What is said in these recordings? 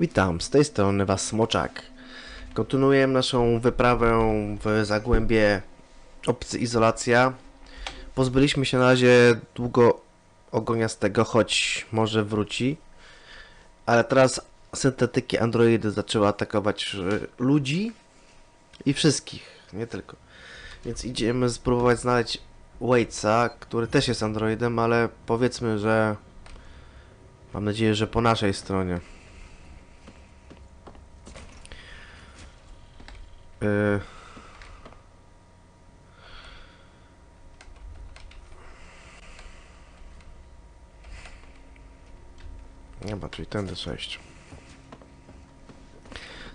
Witam, z tej strony Was Smoczak. Kontynuujemy naszą wyprawę w Zagłębie Obcy Izolacja. Pozbyliśmy się na razie długo ogoniastego, choć może wróci. Ale teraz syntetyki androidy zaczęły atakować e, ludzi i wszystkich, nie tylko. Więc idziemy spróbować znaleźć Waitsa, który też jest androidem, ale powiedzmy, że mam nadzieję, że po naszej stronie. Yy. Nie ma, czyli tędy przejść.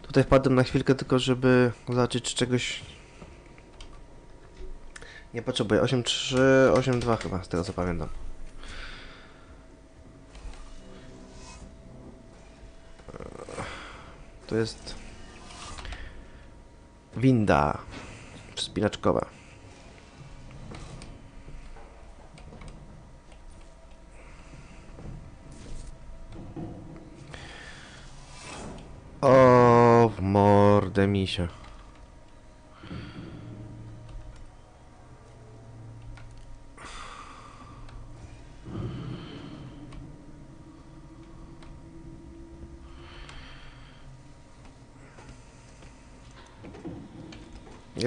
Tutaj wpadłem na chwilkę tylko, żeby zobaczyć czy czegoś... Nie potrzebuję. 8.3, 8.2 chyba, z tego co pamiętam. To jest... Winda wspinaczkowa. O, mordę misia.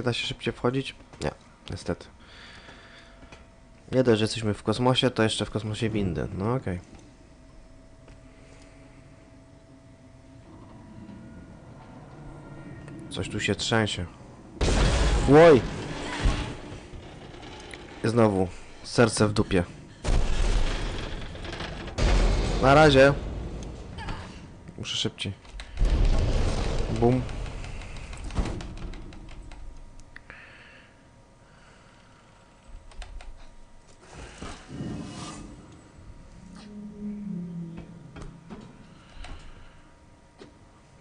Da się szybciej wchodzić? Nie, niestety. Nie dość, że jesteśmy w kosmosie, to jeszcze w kosmosie windy. No okej. Coś tu się trzęsie. Łoj! I znowu. Serce w dupie. Na razie. Muszę szybciej. Bum.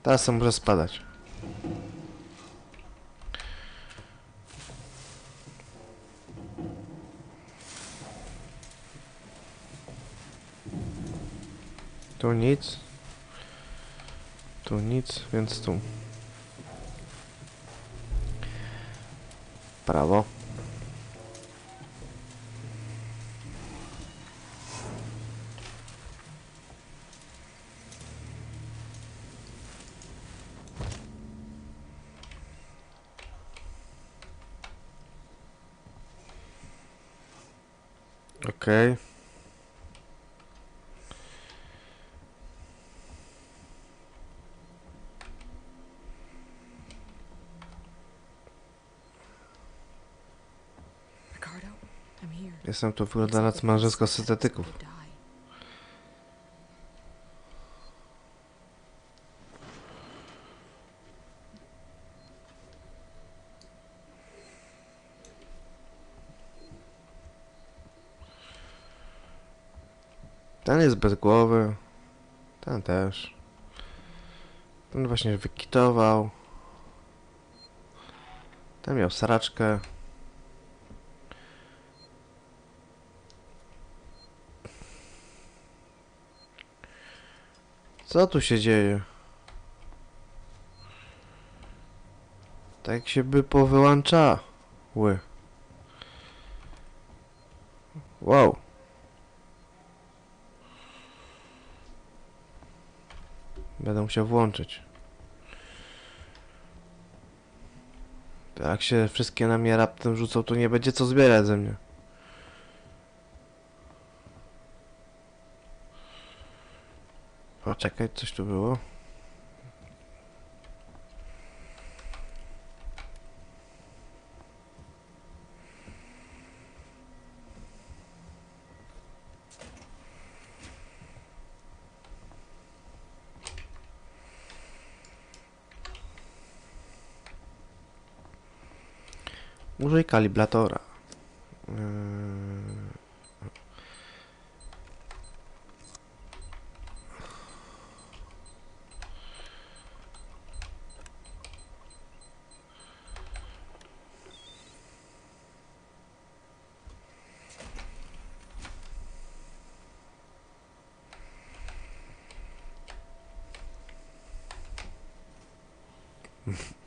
Teraz może spadać. Tu nic. Tu nic, więc tu. Prawo. Okej. Here. Jestem tu wyglądana z mężesko syntetyków. Die. Ten jest bez głowy. Ten też. Ten właśnie wykitował. Ten miał saraczkę. Co tu się dzieje? Tak się by powyłączały. Wow. Będę musiał włączyć. Jak się wszystkie na mnie raptem rzucą, to nie będzie co zbierać ze mnie. O, czekaj, coś tu było. Kalibratora.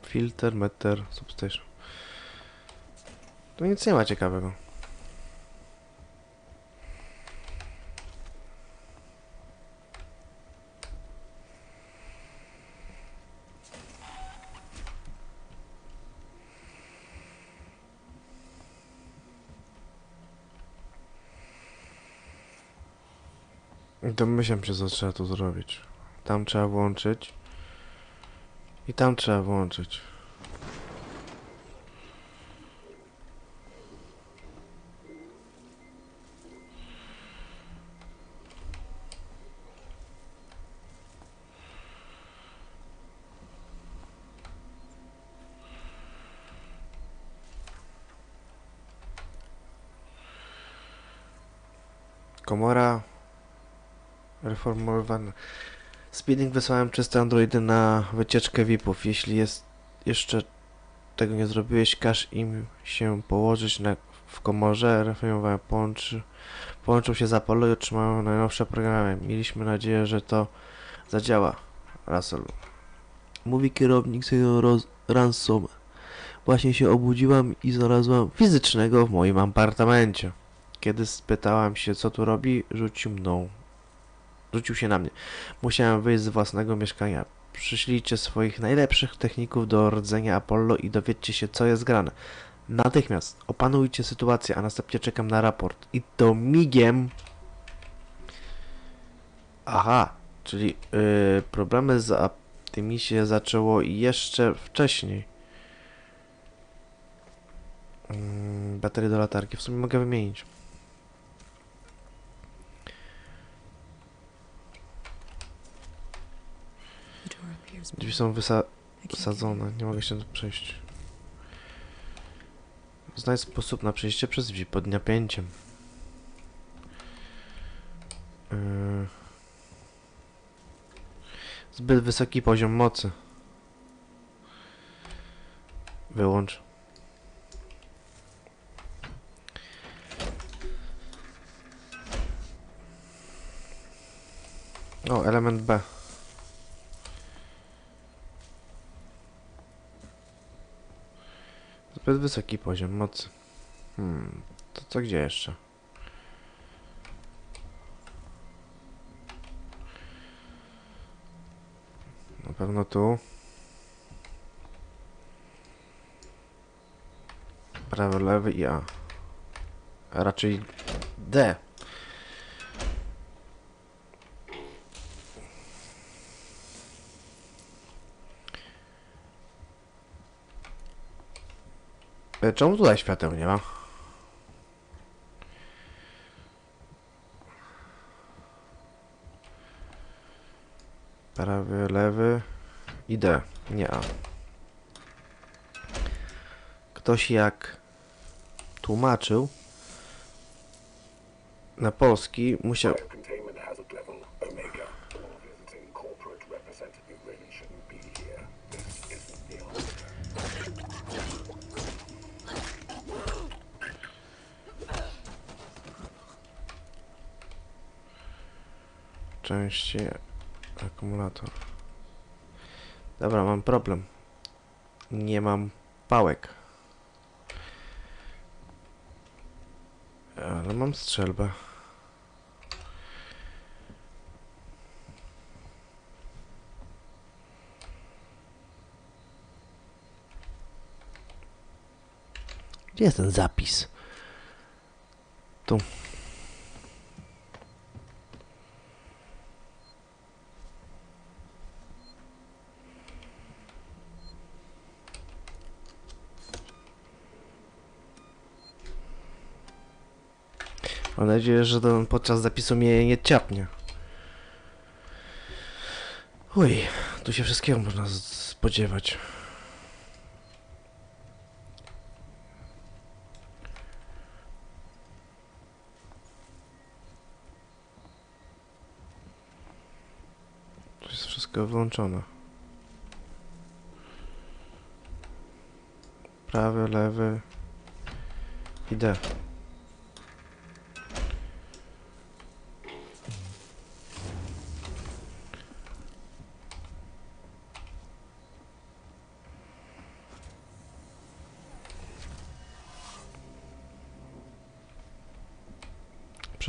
filter, meter, substation. Tu nic nie ma ciekawego. Domyślam się, co trzeba tu zrobić. Tam trzeba włączyć. I tam trzeba włączyć. Komora reformowana. Speeding wysłałem czyste Androidy na wycieczkę VIP-ów. Jeśli jest jeszcze tego nie zrobiłeś, każ im się położyć na, w komorze. Reformowałem połączy, połączył się z Apollo i otrzymają najnowsze programy. Mieliśmy nadzieję, że to zadziała. Russell. Mówi kierownik Senior Ransom. Właśnie się obudziłam i znalazłam fizycznego w moim apartamencie. Kiedy spytałam się, co tu robi, rzucił mną. Rzucił się na mnie. Musiałem wyjść z własnego mieszkania. Przyślijcie swoich najlepszych techników do rdzenia Apollo i dowiedzcie się, co jest grane. Natychmiast opanujcie sytuację, a następnie czekam na raport. I to migiem. Aha, czyli yy, problemy z tymi się zaczęło jeszcze wcześniej. Mm, baterie do latarki. W sumie mogę wymienić. Appears. Drzwi są wysa- wsadzone. Nie mogę się tu przejść. Znajdź sposób na przejście przez drzwi pod napięciem. Yy. Zbyt wysoki poziom mocy. Wyłącz. O, element B. Zbyt wysoki poziom mocy. Hmm, to co gdzie jeszcze? Na pewno tu. Prawy, lewy i A. A raczej D. Czemu tutaj świateł nie ma? Prawy, lewy i D. Nie A. Ktoś jak tłumaczył na polski musiał... Części akumulator. Dobra, mam problem. Nie mam pałek. Ale mam strzelbę. Gdzie jest ten zapis? Tu. Mam nadzieję, że to podczas zapisu mnie nie ciapnie. Uj, tu się wszystkiego można spodziewać. Tu jest wszystko wyłączone. Prawy, lewy i D.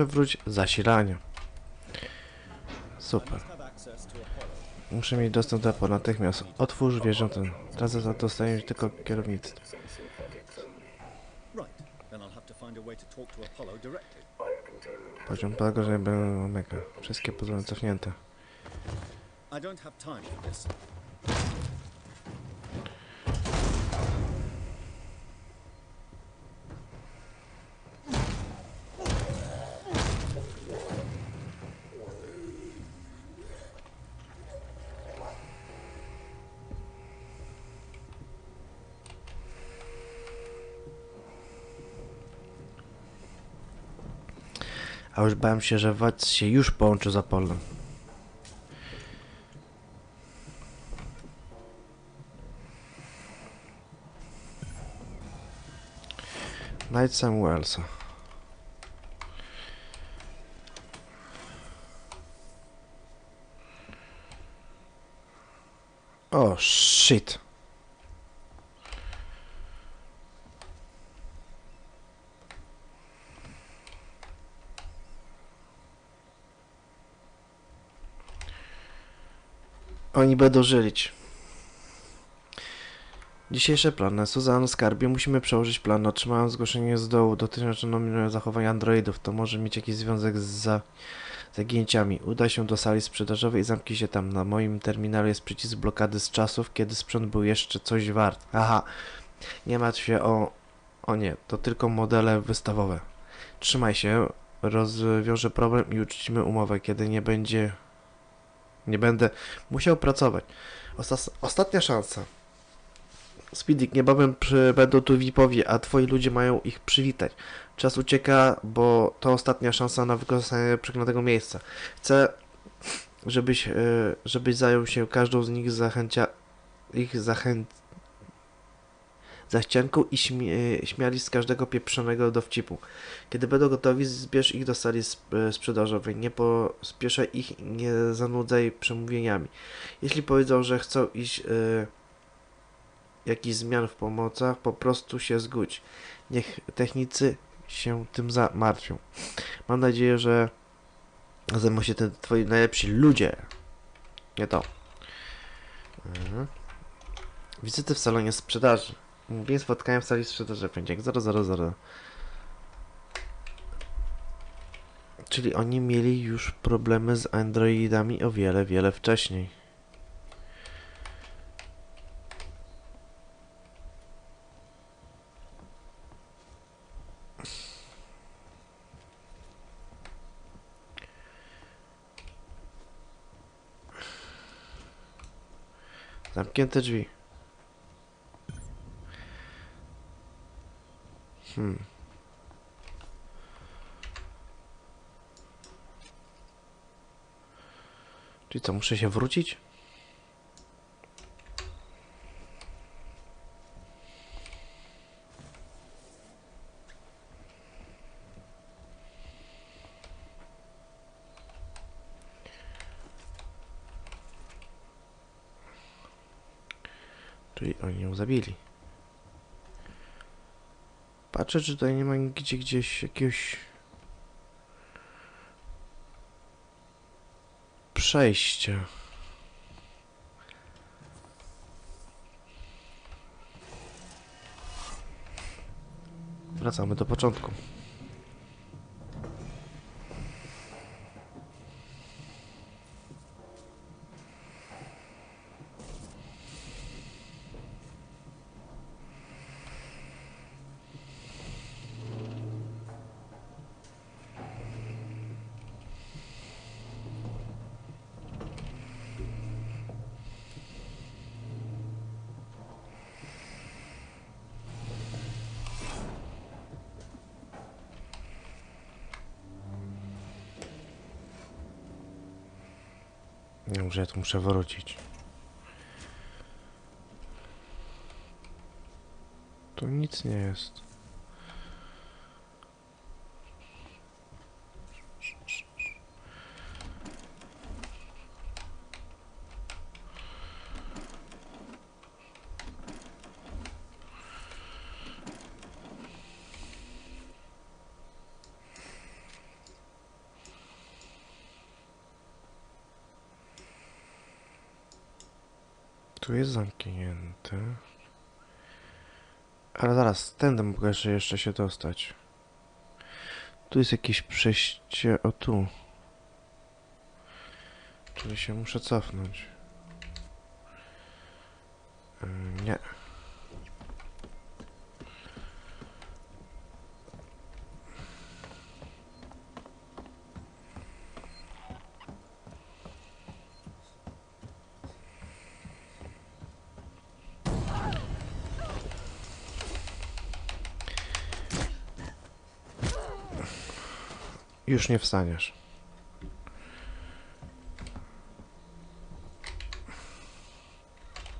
Przewróć zasilanie. Super. Muszę mieć dostęp do Apple natychmiast. Otwórz wieżę ten. Teraz za to dostaję tylko kierownictwo. Right. Then I'll have to find a way to talk to Apollo directly. Poziom pogorzenia będą omega. Wszystkie pozwolenia cofnięte. A już bałem się, że Wac się już połączy z Apollem. Znajdź Samuelsa. O, shit. Oni będą żyć. Dzisiejsze plany. Suzanne Skarbie musimy przełożyć plan. Otrzymałem zgłoszenie z dołu dotyczące zachowania androidów. To może mieć jakiś związek z za... zagięciami. Udaj się do sali sprzedażowej i zamknij się tam. Na moim terminalu jest przycisk blokady z czasów, kiedy sprzęt był jeszcze coś wart. Aha. Nie martw się o... O nie, to tylko modele wystawowe. Trzymaj się. Rozwiążę problem i uczcimy umowę, kiedy nie będzie... Nie będę musiał pracować. Ostas- ostatnia szansa. Speedik, niebawem przybędą tu VIP-owie, a twoi ludzie mają ich przywitać. Czas ucieka, bo to ostatnia szansa na wykorzystanie przeklętego miejsca. Chcę, żebyś, e, żebyś zajął się każdą z nich zachęcia, ich zachęt, zachcianką i e, śmiali z każdego pieprzonego dowcipu. Kiedy będą gotowi, zbierz ich do sali sp- e, sprzedażowej. Nie pospieszaj ich, nie zanudzaj przemówieniami. Jeśli powiedzą, że chcą iść jakichś zmian w pomocach, po prostu się zgódź. Niech technicy się tym zamartwią. Mam nadzieję, że zajmą się tym twoi najlepsi ludzie. Nie to. Mhm. Wizyty w salonie sprzedaży. Mówię spotkania w sali sprzedaży. Pędziak 000. Czyli oni mieli już problemy z androidami o wiele, wiele wcześniej. Zamknięte drzwi. Hmm. Czyli co, muszę się wrócić? Czyli oni ją zabili. Patrzę, czy tutaj nie ma gdzie gdzieś jakiegoś przejścia. Wracamy do początku. Muszę, ja tu muszę wrócić. Tu nic nie jest. Tu jest zamknięte. Ale zaraz, tędy mogę jeszcze, się dostać. Tu jest jakieś przejście, o tu. Czyli się muszę cofnąć. Yy, nie. Już nie wstaniesz.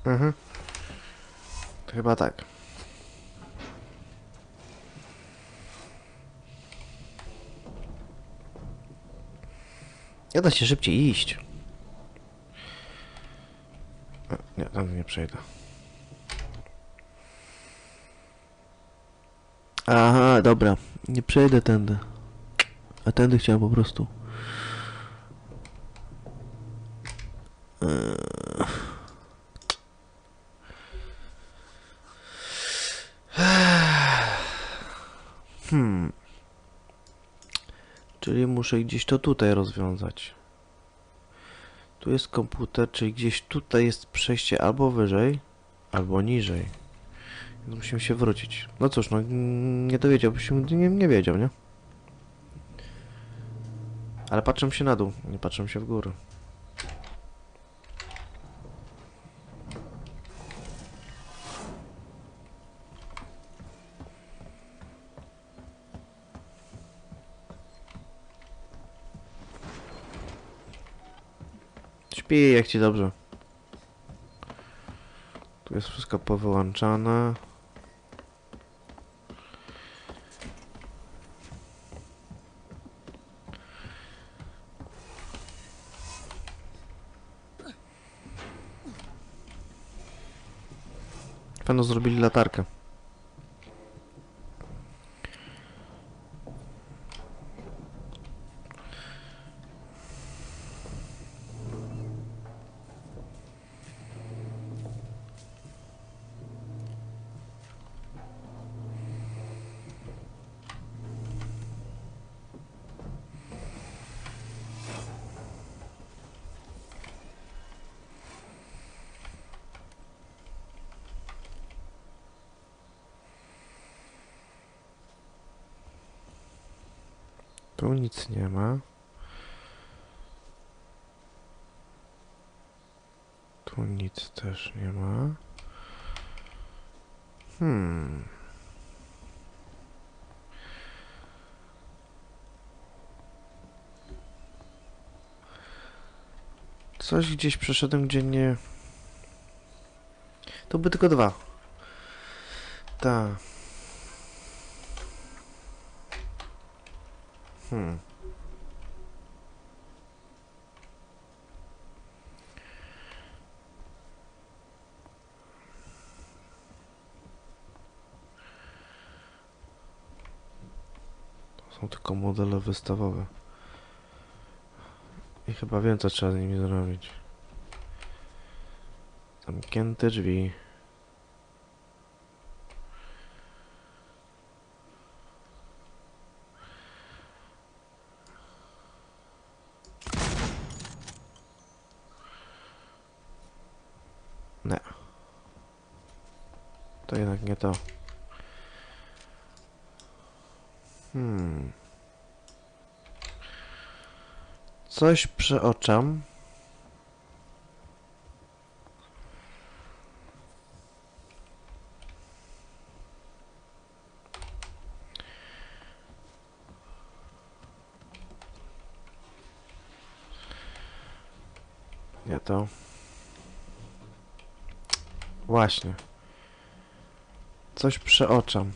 Mhm. Chyba tak. Nie da się szybciej iść. E, Nie, tam nie przejdę. Aha, dobra. Nie przejdę tędy. A tędy chciałem po prostu. Eee. Hmm. Czyli muszę gdzieś to tutaj rozwiązać. Tu jest komputer, czyli gdzieś tutaj jest przejście albo wyżej, albo niżej. Więc musimy się wrócić. No cóż, no nie dowiedziałbyś się, nie, nie wiedział, nie? Ale patrzę się na dół, nie patrzę się w górę. Śpi jak ci dobrze. Tu jest wszystko powyłączane. Zrobili latarkę. Tu nic nie ma. Tu nic też nie ma. Hmm. Coś gdzieś przeszedłem, gdzie nie... To by tylko dwa. Tak. Hmm. To są tylko modele wystawowe. I chyba co trzeba z nimi zrobić. Zamknięte drzwi. Nie. To jednak nie to. Hmm. Coś przeoczam. Nie to. Właśnie. Coś przeoczam.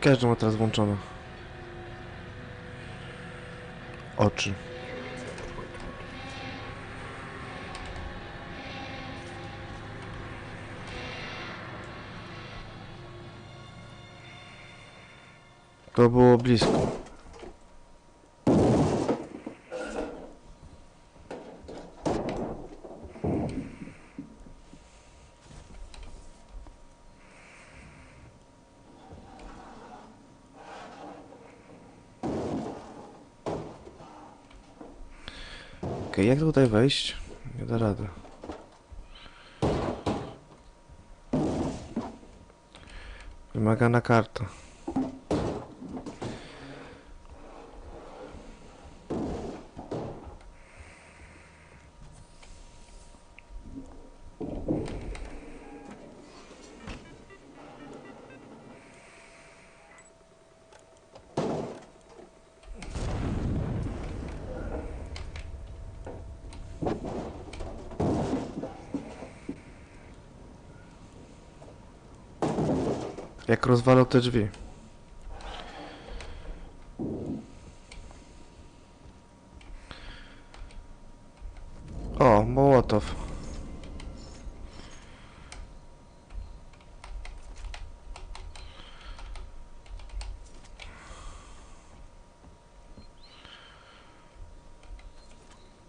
Każdy ma teraz włączone. Oczy. To było blisko. Tutaj wejść? Nie da rady. Wymagana karta. Jak rozwalał te drzwi. O, Mołotow.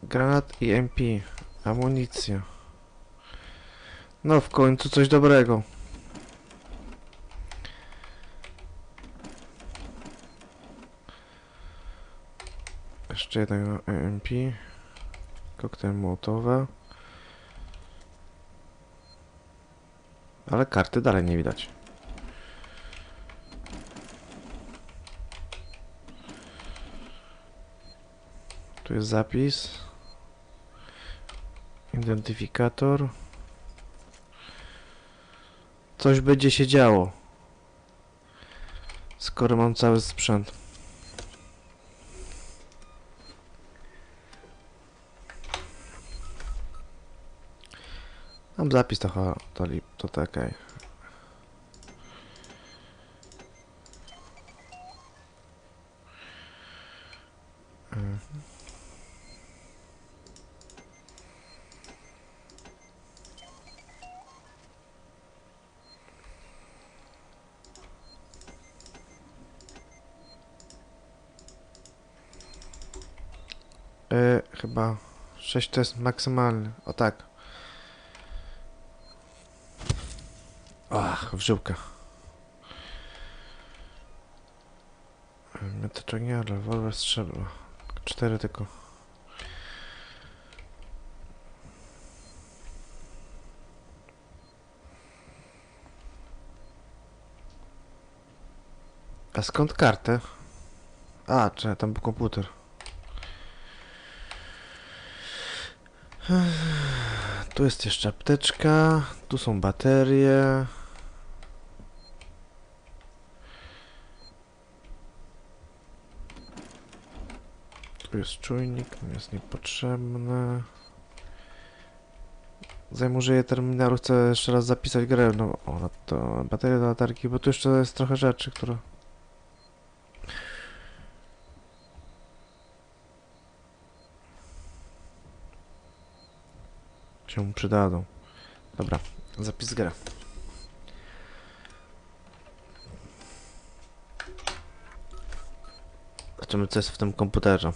Granat i MP. Amunicja. No w końcu coś dobrego. Jeszcze jednego EMP. Koktajl Mołotowa. Ale karty dalej nie widać. Tu jest zapis. Identyfikator. Coś będzie się działo. Skoro mam cały sprzęt. Mam zapis to, cho- to, to okej. Mhm. E, chyba 6 to jest maksymalny. O tak. Ach, w żyłkę. Mioteczek nie, rewolwer strzelba. Cztery tylko. A skąd kartę? A, czy tam był komputer. Tu jest jeszcze apteczka, tu są baterie. Jest czujnik, mi jest niepotrzebny. Zanim użyję terminalu, chcę jeszcze raz zapisać grę. No, o, to bateria do latarki, bo tu jeszcze jest trochę rzeczy, które... się przydadzą. Dobra, zapis grę. Zobaczymy co jest w tym komputerze.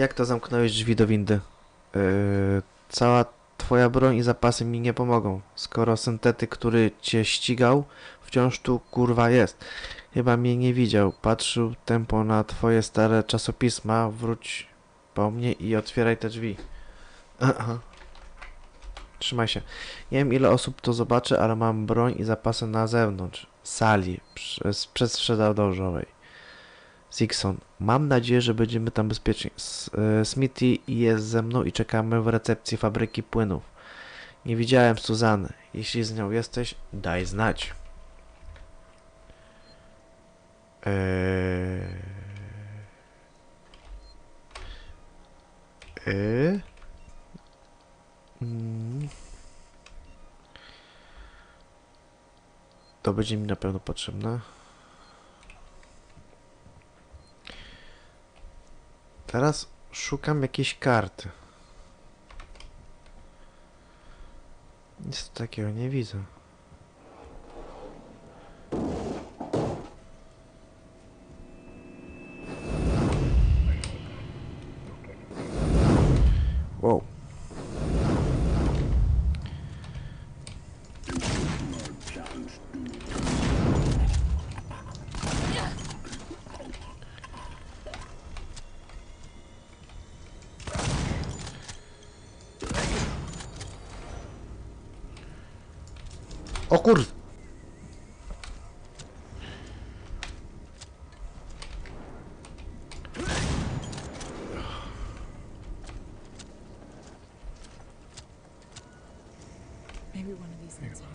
Jak to zamknąłeś drzwi do windy? Yy, cała twoja broń i zapasy mi nie pomogą, skoro syntetyk, który cię ścigał, wciąż tu kurwa jest. Chyba mnie nie widział. Patrzył tempo na twoje stare czasopisma. Wróć po mnie i otwieraj te drzwi. Aha. Trzymaj się. Nie wiem ile osób to zobaczy, ale mam broń i zapasy na zewnątrz. Sali. Przez, przez sprzedażowej. Sixon. Mam nadzieję, że będziemy tam bezpieczni. E, Smithy jest ze mną i czekamy w recepcji fabryki płynów. Nie widziałem Suzany. Jeśli z nią jesteś, daj znać. Eee... Eee... Mm. To będzie mi na pewno potrzebne. Teraz szukam jakiejś karty. Nic takiego nie widzę.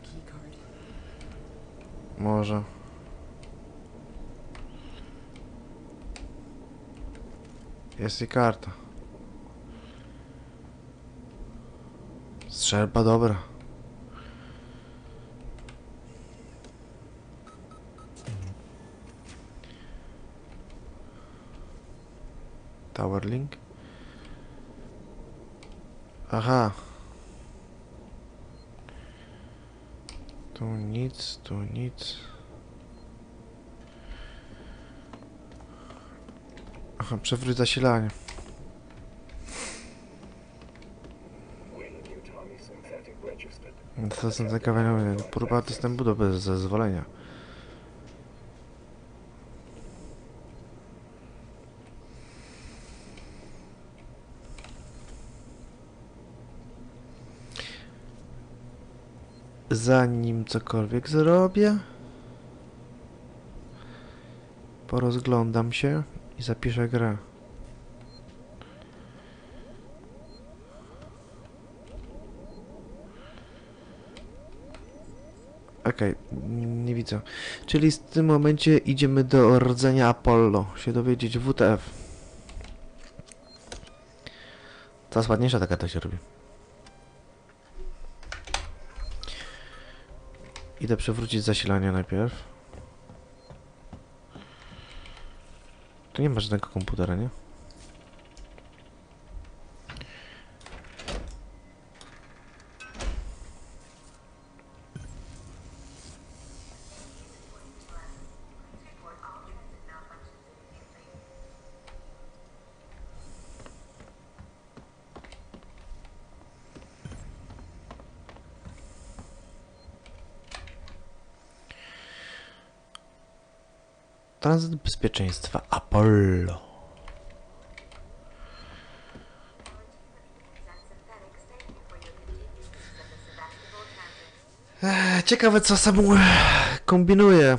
Key card. Może. Jest i karta. Strzelba dobra. Tower link. Aha. Tu nic, tu nic. Aha, przewróć zasilanie. To są nowiny. Próba dostępu do bez zezwolenia. Zanim cokolwiek zrobię, porozglądam się i zapiszę grę. Okej, nie widzę. Czyli w tym momencie idziemy do rdzenia Apollo, się dowiedzieć WTF. Coraz ładniejsza taka to się robi. Idę przewrócić zasilanie najpierw. Tu nie ma żadnego komputera, nie? Tranzyt bezpieczeństwa Apollo. Ciekawe co sam kombinuje.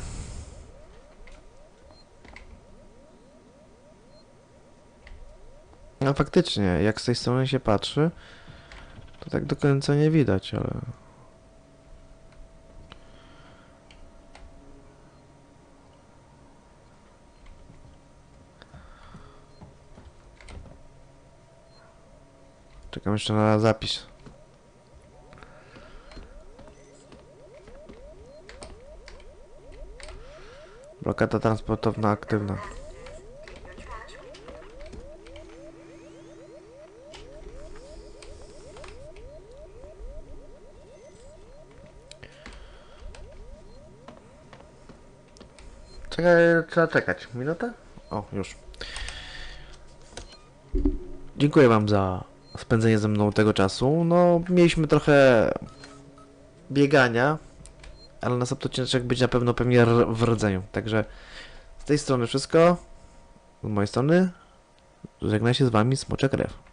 No faktycznie, jak z tej strony się patrzy, to tak do końca nie widać, ale... Czekam jeszcze na zapis. Blokada transportowna aktywna. Czekaj, trzeba czekać. Minutę? O, już. Dziękuję Wam za spędzenie ze mną tego czasu. No, mieliśmy trochę biegania, ale następny odcinek będzie na pewno premier w rodzeniu. Także z tej strony wszystko. Z mojej strony żegna się z Wami Smoczek Krew.